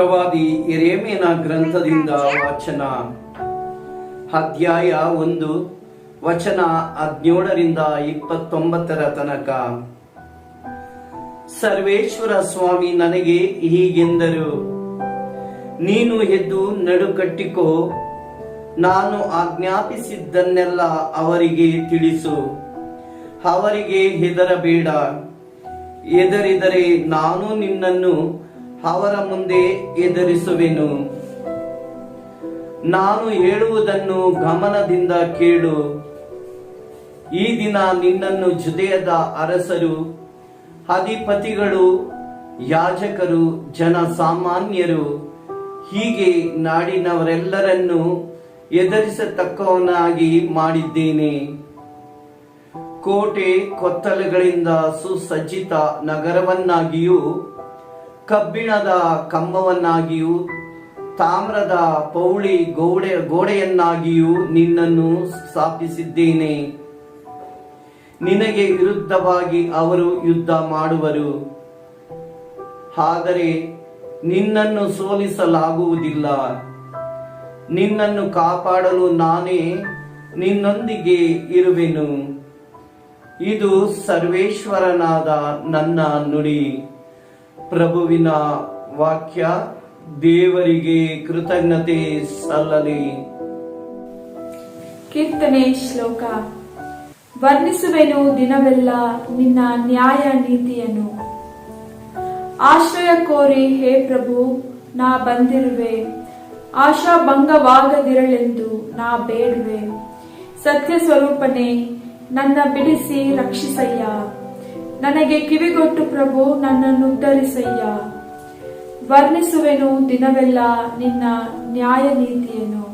ಪ್ರವಾದಿ ಎರೇಮೇನ ಗ್ರಂಥದಿಂದ ವಚನ. ಅಧ್ಯಾಯ ಒಂದು, ವಚನ ಹದಿನೇಳರಿಂದ ಇಪ್ಪತ್ತೊಂಬತ್ತರ ತನಕ. ಸರ್ವೇಶ್ವರ ಸ್ವಾಮಿ ನನಗೆ ಹೀಗೆಂದರು, ನೀನು ಎದ್ದು ನಡುಕಟ್ಟಿಕೋ, ನಾನು ಆಜ್ಞಾಪಿಸಿದ್ದನ್ನೆಲ್ಲ ಅವರಿಗೆ ತಿಳಿಸು. ಅವರಿಗೆ ಹೆದರಬೇಡ. ಎದರಿದರೆ ನಾನು ನಿನ್ನನ್ನು ಅವರ ಮುಂದೆ ಎದುರಿಸುವೆನು. ನಾನು ಹೇಳುವುದನ್ನು ಗಮನದಿಂದ ಕೇಳು. ಈ ದಿನ ನಿನ್ನನ್ನು ಜುದೆಯದ ಅರಸರು, ಅಧಿಪತಿಗಳು, ಯಾಜಕರು ಜನ ಸಾಮಾನ್ಯರು ಹೀಗೆ ನಾಡಿನವರೆಲ್ಲರನ್ನು ಎದುರಿಸತಕ್ಕವನಾಗಿ ಮಾಡಿದ್ದೇನೆ. ಕೋಟೆ ಕೊತ್ತಲುಗಳಿಂದ ಸುಸಜ್ಜಿತ ನಗರವನ್ನಾಗಿಯೂ ಕಬ್ಬಿಣದ ಕಂಬವನ್ನಾಗಿಯೂ, ತಾಮ್ರದ ಪೌಳಿ ಗೋಡೆ, ಗೋಡೆಯನ್ನಾಗಿಯೂ ನಿನ್ನನ್ನು ಸ್ಥಾಪಿಸಿದ್ದೇನೆ. ನಿನಗೆ ವಿರುದ್ಧವಾಗಿ ಅವರು ಯುದ್ಧ ಮಾಡುವರು. ಆದರೆ ನಿನ್ನನ್ನು ಸೋಲಿಸಲಾಗುವುದಿಲ್ಲ. ನಿನ್ನನ್ನು ಕಾಪಾಡಲು ನಾನೇ ನಿನ್ನೊಂದಿಗೆ ಇರುವೆನು. ಇದು ಸರ್ವೇಶ್ವರನಾದ ನನ್ನ ನುಡಿ. ಪ್ರಭುವಿನ ವಾಕ್ಯ, ದೇವರಿಗೆ ಕೃತಜ್ಞತೆ ಸಲ್ಲಲಿ. ಕೀರ್ತನೆ ಶ್ಲೋಕ. ವರ್ಣಿಸುವೆನು ದಿನವೆಲ್ಲ ನಿನ್ನ ನ್ಯಾಯ ನೀತಿಯನ್ನು. ಆಶ್ರಯ ಕೋರಿ, ಹೇ ಪ್ರಭು, ನಾ ಬಂದಿರುವೆ. ಆಶಾ ಭಂಗವಾಗದಿರಲೆಂದು ನಾ ಬೇಡುವೆ. ಸತ್ಯ ಸ್ವರೂಪನೇ ನನ್ನ ಬಿಡಿಸಿ ರಕ್ಷಿಸಯ್ಯ. ನನಗೆ ಕಿವಿಗೊಟ್ಟು ಪ್ರಭು, ನನ್ನನ್ನು ಉದ್ಧರಿಸಯ್ಯ. ವರ್ಣಿಸುವೆನು ದಿನವೆಲ್ಲ ನಿನ್ನ ನ್ಯಾಯ ನೀತಿಯನ್ನು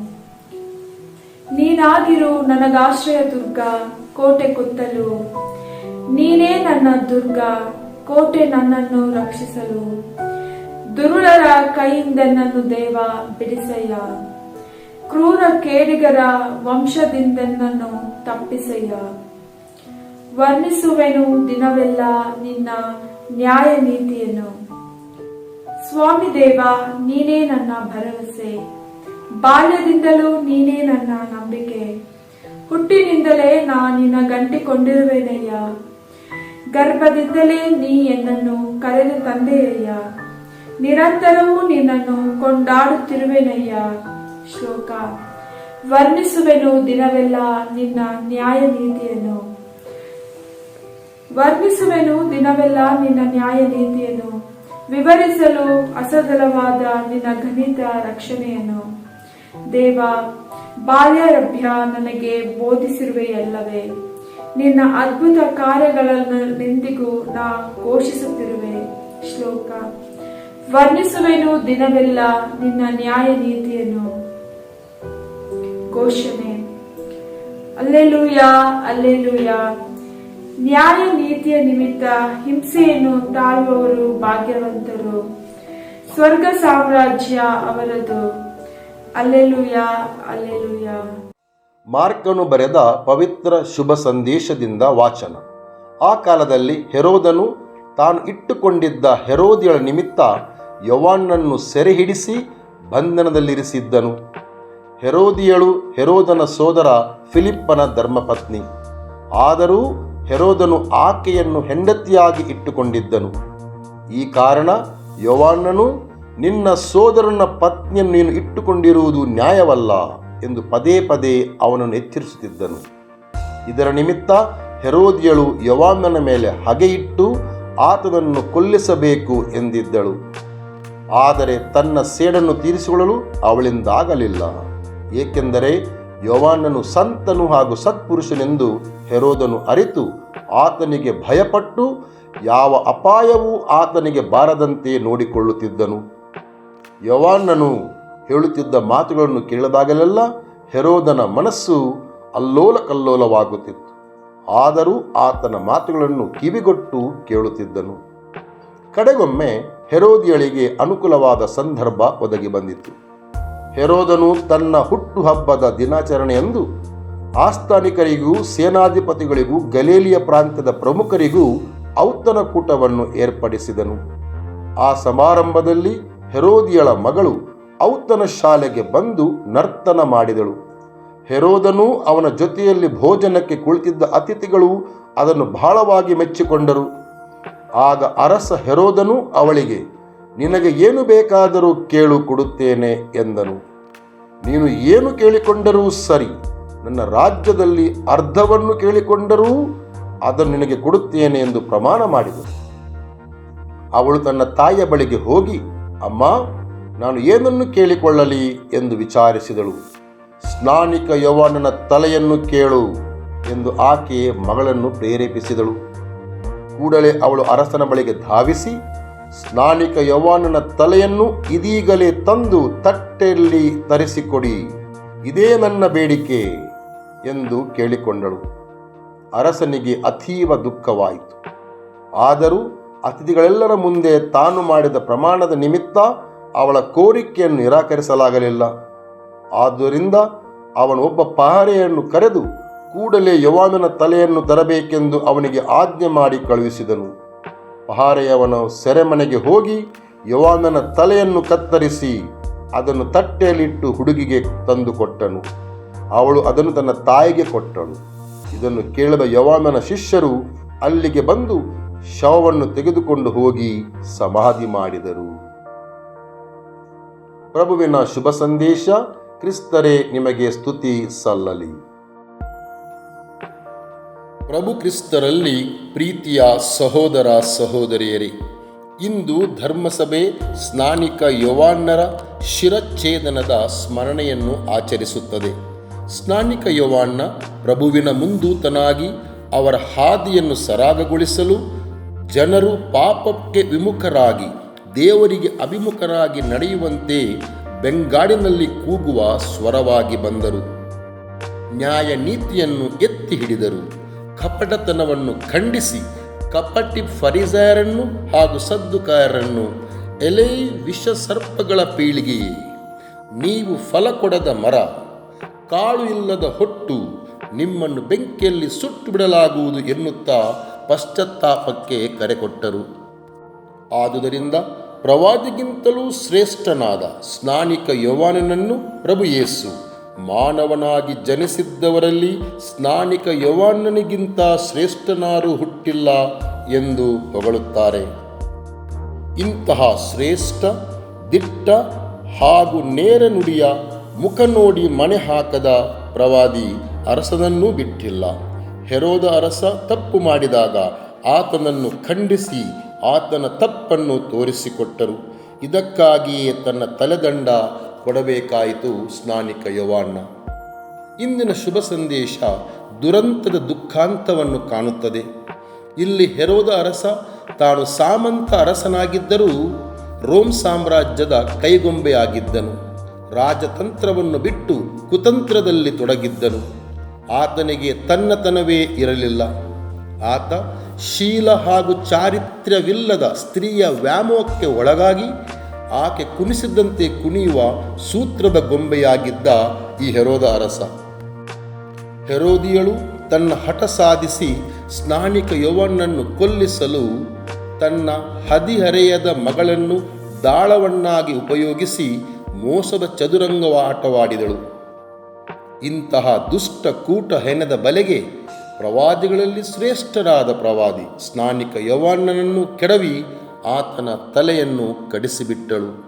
ನೀನಾಗಿರು ನನಗಾಶ್ರಯ ದುರ್ಗ, ಕೋಟೆ ಕುತ್ತಲು. ನೀನೇ ನನ್ನ ದುರ್ಗ, ಕೋಟೆ ನನ್ನನ್ನು ರಕ್ಷಿಸಲು. ದುರುಳರ ಕೈಯಿಂದ ನನ್ನನ್ನು ದೇವ ಬಿಡಿಸಯ್ಯ. ಕ್ರೂರ ಕೇಡಿಗರ ವಂಶದಿಂದ ನನ್ನನ್ನು ತಪ್ಪಿಸಯ್ಯ. ವರ್ಣಿಸುವೆನು ದಿನವೆಲ್ಲ ನಿನ್ನ ನ್ಯಾಯ ನೀತಿಯನ್ನು ಸ್ವಾಮಿ ದೇವ, ನೀನೇ ನನ್ನ ಭರವಸೆ. ಬಾಲ್ಯದಿಂದಲೂ ನೀನೇ ನನ್ನ ನಂಬಿಕೆ. ಹುಟ್ಟಿನಿಂದಲೇ ನಾ ನಿನ್ನ ಗಂಟಿಕೊಂಡಿರುವೆನಯ್ಯ. ಗರ್ಭದಿಂದಲೇ ನೀ ಎನ್ನನ್ನು ಕರೆದು ತಂದೆಯಯ್ಯ. ನಿರಂತರವೂ ನಿನ್ನನ್ನು ಕೊಂಡಾಡುತ್ತಿರುವೆನಯ್ಯ. ಶ್ಲೋಕ. ವರ್ಣಿಸುವೆನು ದಿನವೆಲ್ಲ ನಿನ್ನ ನ್ಯಾಯ ನೀತಿಯನ್ನು ವರ್ಣಿಸುವೆನು ದಿನವೆಲ್ಲ ನಿನ್ನ ನ್ಯಾಯ ನೀತಿಯನ್ನು ವಿವರಿಸಲು ಅಸದಲವಾದ ನಿನ್ನ ಗಣಿತ ರಕ್ಷಣೆಯನ್ನು. ದೇವ, ಬಾಲ್ಯಾರಭ್ಯ ನನಗೆ ಬೋಧಿಸಿರುವೆಯಲ್ಲವೇ? ನಿನ್ನ ಅದ್ಭುತ ಕಾರ್ಯಗಳನ್ನು ನಿಂದಿಗೂ ನಾ ಘೋಷಿಸುತ್ತಿರುವೆ. ಶ್ಲೋಕ. ವರ್ಣಿಸುವೆನು ದಿನವೆಲ್ಲ ನಿನ್ನ ನ್ಯಾಯ ನೀತಿಯನ್ನು ಘೋಷಣೆ. ಅಲ್ಲೆಲೂಯ ಅಲ್ಲೆಲೂಯ. ನ್ಯಾಯ ನೀತಿಯ ನಿಮಿತ್ತ ಹಿಂಸೆಯನ್ನು ತಾಳುವವರು ಭಾಗ್ಯವಂತರು. ಸ್ವರ್ಗ ಸಾಮ್ರಾಜ್ಯ ಅವರದು. ಅಲ್ಲೆಲುಯ ಅಲ್ಲೆಲುಯ. ಮಾರ್ಕನು ಬರೆದ ಪವಿತ್ರ ಶುಭ ಸಂದೇಶದಿಂದ ವಾಚನ. ಆ ಕಾಲದಲ್ಲಿ ಹೆರೋದನು ತಾನು ಇಟ್ಟುಕೊಂಡಿದ್ದ ಹೆರೋದಿಯಳ ನಿಮಿತ್ತ ಯವಾನನ್ನು ಸೆರೆ ಹಿಡಿಸಿ ಬಂಧನದಲ್ಲಿರಿಸಿದ್ದನು. ಹೆರೋದಿಯಳು ಹೆರೋದನ ಸೋದರ ಫಿಲಿಪ್ಪನ ಧರ್ಮಪತ್ನಿ. ಆದರೂ ಹೆರೋದನು ಆಕೆಯನ್ನು ಹೆಂಡತಿಯಾಗಿ ಇಟ್ಟುಕೊಂಡಿದ್ದನು. ಈ ಕಾರಣ ಯೋವಾನ್ನನು ನಿನ್ನ ಸೋದರನ ಪತ್ನಿಯನ್ನು ನೀನು ಇಟ್ಟುಕೊಂಡಿರುವುದು ನ್ಯಾಯವಲ್ಲ ಎಂದು ಪದೇ ಪದೇ ಅವನನ್ನು ಎಚ್ಚರಿಸುತ್ತಿದ್ದನು. ಇದರ ನಿಮಿತ್ತ ಹೆರೋದಿಯಳು ಯವಾಮನ ಮೇಲೆ ಹಗೆಯಿಟ್ಟು ಆತನನ್ನು ಕೊಲ್ಲಿಸಬೇಕು ಎಂದಿದ್ದಳು. ಆದರೆ ತನ್ನ ಸೇಡನ್ನು ತೀರಿಸಿಕೊಳ್ಳಲು ಅವಳಿಂದಾಗಲಿಲ್ಲ. ಏಕೆಂದರೆ ಯೋವಾನನು ಸಂತನು ಹಾಗೂ ಸತ್ಪುರುಷನೆಂದು ಹೆರೋದನು ಅರಿತು, ಆತನಿಗೆ ಭಯಪಟ್ಟು ಯಾವ ಅಪಾಯವೂ ಆತನಿಗೆ ಬಾರದಂತೆ ನೋಡಿಕೊಳ್ಳುತ್ತಿದ್ದನು. ಯೋವಾನನು ಹೇಳುತ್ತಿದ್ದ ಮಾತುಗಳನ್ನು ಕೇಳಿದಾಗಲೆಲ್ಲ ಹೆರೋದನ ಮನಸ್ಸು ಅಲ್ಲೋಲ ಕಲ್ಲೋಲವಾಗುತ್ತಿತ್ತು ಆದರೂ ಆತನ ಮಾತುಗಳನ್ನು ಕಿವಿಗೊಟ್ಟು ಕೇಳುತ್ತಿದ್ದನು. ಕಡೆಗೊಮ್ಮೆ ಹೆರೋದಿಯಳಿಗೆ ಅನುಕೂಲವಾದ ಸಂದರ್ಭ ಒದಗಿ ಬಂದಿತು. ಹೆರೋದನು ತನ್ನ ಹುಟ್ಟುಹಬ್ಬದ ದಿನಾಚರಣೆಯಂದು ಆಸ್ಥಾನಿಕರಿಗೂ ಸೇನಾಧಿಪತಿಗಳಿಗೂ ಗಲೇಲಿಯ ಪ್ರಾಂತ್ಯದ ಪ್ರಮುಖರಿಗೂ ಔತಣಕೂಟವನ್ನು ಏರ್ಪಡಿಸಿದನು. ಆ ಸಮಾರಂಭದಲ್ಲಿ ಹೆರೋದಿಯಳ ಮಗಳು ಔತನ ಶಾಲೆಗೆ ಬಂದು ನರ್ತನ ಮಾಡಿದಳು. ಹೆರೋದನು ಅವನ ಜೊತೆಯಲ್ಲಿ ಭೋಜನಕ್ಕೆ ಕುಳಿತಿದ್ದ ಅತಿಥಿಗಳು ಅದನ್ನು ಬಹಳವಾಗಿ ಮೆಚ್ಚಿಕೊಂಡರು. ಆಗ ಅರಸ ಹೆರೋದನು ಅವಳಿಗೆ ನಿನಗೆ ಏನು ಬೇಕಾದರೂ ಕೇಳು ಕೊಡುತ್ತೇನೆ ಎಂದನು. ನೀನು ಏನು ಕೇಳಿಕೊಂಡರೂ ಸರಿ. ನನ್ನ ರಾಜ್ಯದಲ್ಲಿ ಅರ್ಧವನ್ನು ಕೇಳಿಕೊಂಡರೂ ಅದನ್ನು ನಿನಗೆ ಕೊಡುತ್ತೇನೆ ಎಂದು ಪ್ರಮಾಣ ಮಾಡಿದನು. ಅವಳು ತನ್ನ ತಾಯಿಯ ಬಳಿಗೆ ಹೋಗಿ, ಅಮ್ಮ, ನಾನು ಏನನ್ನು ಕೇಳಿಕೊಳ್ಳಲಿ? ಎಂದು ವಿಚಾರಿಸಿದಳು. ಸ್ನಾನಿಕ ಯೌವನನ ತಲೆಯನ್ನು ಕೇಳು ಎಂದು ಆಕೆ ಮಗಳನ್ನು ಪ್ರೇರೇಪಿಸಿದಳು. ಕೂಡಲೇ ಅವಳು ಅರಸನ ಬಳಿಗೆ ಧಾವಿಸಿ ಸ್ನಾನಿಕ ಯವಾನನ ತಲೆಯನ್ನು ಇದೀಗಲೇ ತಂದು ತಟ್ಟೆಯಲ್ಲಿ ತರಿಸಿಕೊಡಿ. ಇದೇ ನನ್ನ ಬೇಡಿಕೆ ಎಂದು ಕೇಳಿಕೊಂಡಳು. ಅರಸನಿಗೆ ಅತೀವ ದುಃಖವಾಯಿತು. ಆದರೂ ಅತಿಥಿಗಳೆಲ್ಲರ ಮುಂದೆ ತಾನು ಮಾಡಿದ ಪ್ರಮಾಣದ ನಿಮಿತ್ತ ಅವಳ ಕೋರಿಕೆಯನ್ನು ನಿರಾಕರಿಸಲಾಗಲಿಲ್ಲ. ಆದ್ದರಿಂದ ಅವನು ಒಬ್ಬ ಪಹರೆಯನ್ನು ಕರೆದು ಕೂಡಲೇ ಯವಾನನ ತಲೆಯನ್ನು ತರಬೇಕೆಂದು ಅವನಿಗೆ ಆಜ್ಞೆ ಮಾಡಿ ಕಳುಹಿಸಿದನು. ಪಹಾರೆಯವನು ಸೆರೆಮನೆಗೆ ಹೋಗಿ ಯವಾನನ ತಲೆಯನ್ನು ಕತ್ತರಿಸಿ ಅದನ್ನು ತಟ್ಟೆಯಲ್ಲಿಟ್ಟು ಹುಡುಗಿಗೆ ತಂದು ಕೊಟ್ಟನು. ಅವಳು ಅದನ್ನು ತನ್ನ ತಾಯಿಗೆ ಕೊಟ್ಟಳು. ಇದನ್ನು ಕೇಳಿದ ಯವಾನನ ಶಿಷ್ಯರು ಅಲ್ಲಿಗೆ ಬಂದು ಶವವನ್ನು ತೆಗೆದುಕೊಂಡು ಹೋಗಿ ಸಮಾಧಿ ಮಾಡಿದರು. ಪ್ರಭುವಿನ ಶುಭ ಸಂದೇಶ, ಕ್ರಿಸ್ತರೇ, ನಿಮಗೆ ಸ್ತುತಿ ಸಲ್ಲಲಿ. ಪ್ರಭು ಕ್ರಿಸ್ತರಲ್ಲಿ ಪ್ರೀತಿಯ ಸಹೋದರ ಸಹೋದರಿಯರೇ, ಇಂದು ಧರ್ಮಸಭೆ ಸ್ನಾನಿಕ ಯವಾನ್ನರ ಶಿರಚ್ಛೇದನದ ಸ್ಮರಣೆಯನ್ನು ಆಚರಿಸುತ್ತದೆ. ಸ್ನಾನಿಕ ಯವಾನ್ನ ಪ್ರಭುವಿನ ಮುಂದೂತನಾಗಿ ಅವರ ಹಾದಿಯನ್ನು ಸರಾಗಗೊಳಿಸಲು ಜನರು ಪಾಪಕ್ಕೆ ವಿಮುಖರಾಗಿ, ದೇವರಿಗೆ ಅಭಿಮುಖರಾಗಿ ನಡೆಯುವಂತೆ ಬೆಂಗಾಡಿನಲ್ಲಿ ಕೂಗುವ ಸ್ವರವಾಗಿ ಬಂದರು. ನ್ಯಾಯ ನೀತಿಯನ್ನು ಎತ್ತಿ ಹಿಡಿದರು. ಕಪಟತನವನ್ನು ಖಂಡಿಸಿ ಕಪಟಿ ಫರಿಜಾರನ್ನು ಹಾಗೂ ಸದ್ದುಕಾರರನ್ನು ಎಲೆ ವಿಷ ಸರ್ಪಗಳ ಪೀಳಿಗೆಯೇ ನೀವು ಫಲ ಕೊಡದ ಮರ, ಕಾಳು ಇಲ್ಲದ ಹೊಟ್ಟು ನಿಮ್ಮನ್ನು ಬೆಂಕಿಯಲ್ಲಿ ಸುಟ್ಟು ಬಿಡಲಾಗುವುದು ಎನ್ನುತ್ತಾ ಪಶ್ಚಾತ್ತಾಪಕ್ಕೆ ಕರೆಕೊಟ್ಟರು. ಆದುದರಿಂದ ಪ್ರವಾದಿಗಿಂತಲೂ ಶ್ರೇಷ್ಠನಾದ ಸ್ನಾನಿಕ ಯೌವಾನನನ್ನು ಪ್ರಭು ಯೇಸು ಮಾನವನಾಗಿ ಜನಿಸಿದ್ದವರಲ್ಲಿ ಸ್ನಾನಿಕ ಯವಾನನಿಗಿಂತ ಶ್ರೇಷ್ಠನಾರು ಹುಟ್ಟಿಲ್ಲ ಎಂದು ಹೊಗಳುತ್ತಾರೆ. ಇಂತಹ ಶ್ರೇಷ್ಠ, ದಿಟ್ಟ ಹಾಗೂ ನೇರ ನುಡಿಯ ಮುಖ ನೋಡಿ ಮಣೆ ಹಾಕದ ಪ್ರವಾದಿ ಅರಸನನ್ನೂ ಬಿಟ್ಟಿಲ್ಲ. ಹೆರೋದ ಅರಸ ತಪ್ಪು ಮಾಡಿದಾಗ ಆತನನ್ನು ಖಂಡಿಸಿ ಆತನ ತಪ್ಪನ್ನು ತೋರಿಸಿಕೊಟ್ಟರು. ಇದಕ್ಕಾಗಿಯೇ ತನ್ನ ತಲೆದಂಡ ಕೊಡಬೇಕಾಯಿತು ಸ್ನಾನಿಕ ಯವಾಣ್ಣ ಇಂದಿನ ಶುಭ ಸಂದೇಶ ದುರಂತದ ದುಃಖಾಂತವನ್ನು ಕಾಣುತ್ತದೆ. ಇಲ್ಲಿ ಹೆರೋದ ಅರಸ ತಾನು ಸಾಮಂತ ಅರಸನಾಗಿದ್ದರೂ ರೋಮ್ ಸಾಮ್ರಾಜ್ಯದ ಕೈಗೊಂಬೆಯಾಗಿದ್ದನು. ರಾಜತಂತ್ರವನ್ನು ಬಿಟ್ಟು ಕುತಂತ್ರದಲ್ಲಿ ತೊಡಗಿದ್ದನು. ಆತನಿಗೆ ತನ್ನತನವೇ ಇರಲಿಲ್ಲ. ಆತ ಶೀಲ ಹಾಗೂ ಚಾರಿತ್ರ್ಯವಿಲ್ಲದ ಸ್ತ್ರೀಯ ವ್ಯಾಮೋಹಕ್ಕೆ ಒಳಗಾಗಿ ಆಕೆ ಕುಣಿಸಿದಂತೆ ಕುಣಿಯುವ ಸೂತ್ರದ ಗೊಂಬೆಯಾಗಿದ್ದ ಈ ಹೆರೋದ ಅರಸ. ಹೆರೋದಿಯಳು ತನ್ನ ಹಠ ಸಾಧಿಸಿ ಸ್ನಾನಿಕ ಯೌವನನ್ನು ಕೊಲ್ಲಿಸಲು ತನ್ನ ಹದಿಹರೆಯದ ಮಗಳನ್ನು ದಾಳವನ್ನಾಗಿ ಉಪಯೋಗಿಸಿ ಮೋಸದ ಚದುರಂಗವಾಟವಾಡಿದಳು. ಇಂತಹ ದುಷ್ಟ ಕೂಟ ಹೆಣದ ಬಲೆಗೆ ಪ್ರವಾದಿಗಳಲ್ಲಿ ಶ್ರೇಷ್ಠರಾದ ಪ್ರವಾದಿ ಸ್ನಾನಿಕ ಯೌವನನನ್ನು ಕೆಡವಿ ಆತನ ತಲೆಯನ್ನು ಕಡಿಸಿಬಿಟ್ಟಳು.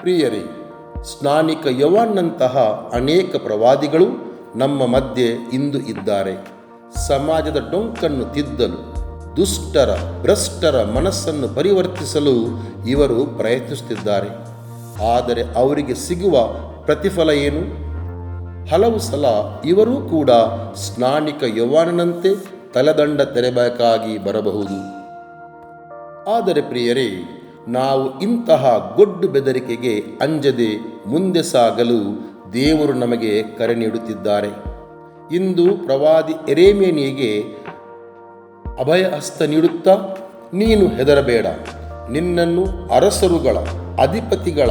ಪ್ರಿಯರೇ, ಸ್ನಾನಿಕ ಯವಾನ್ನಂತಹ ಅನೇಕ ಪ್ರವಾದಿಗಳು ನಮ್ಮ ಮಧ್ಯೆ ಇಂದು ಇದ್ದಾರೆ. ಸಮಾಜದ ಡೊಂಕನ್ನು ತಿದ್ದಲು, ದುಷ್ಟರ, ಭ್ರಷ್ಟರ ಮನಸ್ಸನ್ನು ಪರಿವರ್ತಿಸಲು ಇವರು ಪ್ರಯತ್ನಿಸುತ್ತಿದ್ದಾರೆ. ಆದರೆ ಅವರಿಗೆ ಸಿಗುವ ಪ್ರತಿಫಲ ಏನು? ಹಲವು ಸಲ ಇವರೂ ಕೂಡ ಸ್ನಾನಿಕ ಯವಾನನಂತೆ ತಲೆದಂಡ ತೆರೆಬೇಕಾಗಿ ಬರಬಹುದು. ಆದರೆ ಪ್ರಿಯರೇ, ನಾವು ಇಂತಹ ಗೊಡ್ಡು ಬೆದರಿಕೆಗೆ ಅಂಜದೆ ಮುಂದೆ ಸಾಗಲು ದೇವರು ನಮಗೆ ಕರೆ ನೀಡುತ್ತಿದ್ದಾರೆ. ಇಂದು ಪ್ರವಾದಿ ಎರೇಮೇನಿಗೆ ಅಭಯ ಹಸ್ತ ನೀಡುತ್ತಾ, ನೀನು ಹೆದರಬೇಡ. ನಿನ್ನನ್ನು ಅರಸರುಗಳ, ಅಧಿಪತಿಗಳ,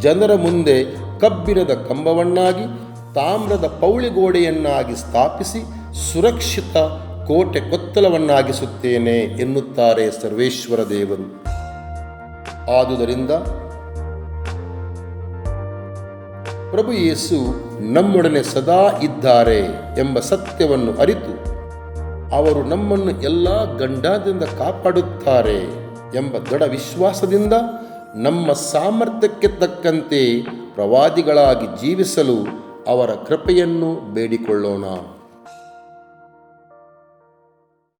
ಜನರ ಮುಂದೆ ಕಬ್ಬಿಣದ ಕಂಬವನ್ನಾಗಿ, ತಾಮ್ರದ ಪೌಳಿಗೋಡೆಯನ್ನಾಗಿ ಸ್ಥಾಪಿಸಿ ಸುರಕ್ಷಿತ ಕೋಟೆ ಕೊತ್ತಲವನ್ನಾಗಿಸುತ್ತೇನೆ ಎನ್ನುತ್ತಾರೆ ಸರ್ವೇಶ್ವರ ದೇವರು. ಆದುದರಿಂದ ಪ್ರಭು ಯೇಸು ನಮ್ಮೊಡನೆ ಸದಾ ಇದ್ದಾರೆ ಎಂಬ ಸತ್ಯವನ್ನು ಅರಿತು ಅವರು ನಮ್ಮನ್ನು ಎಲ್ಲ ಗಂಡದಿಂದ ಕಾಪಾಡುತ್ತಾರೆ ಎಂಬ ದೃಢ ವಿಶ್ವಾಸದಿಂದ ನಮ್ಮ ಸಾಮರ್ಥ್ಯಕ್ಕೆ ತಕ್ಕಂತೆ ಪ್ರವಾದಿಗಳಾಗಿ ಜೀವಿಸಲು ಅವರ ಕೃಪೆಯನ್ನು ಬೇಡಿಕೊಳ್ಳೋಣ.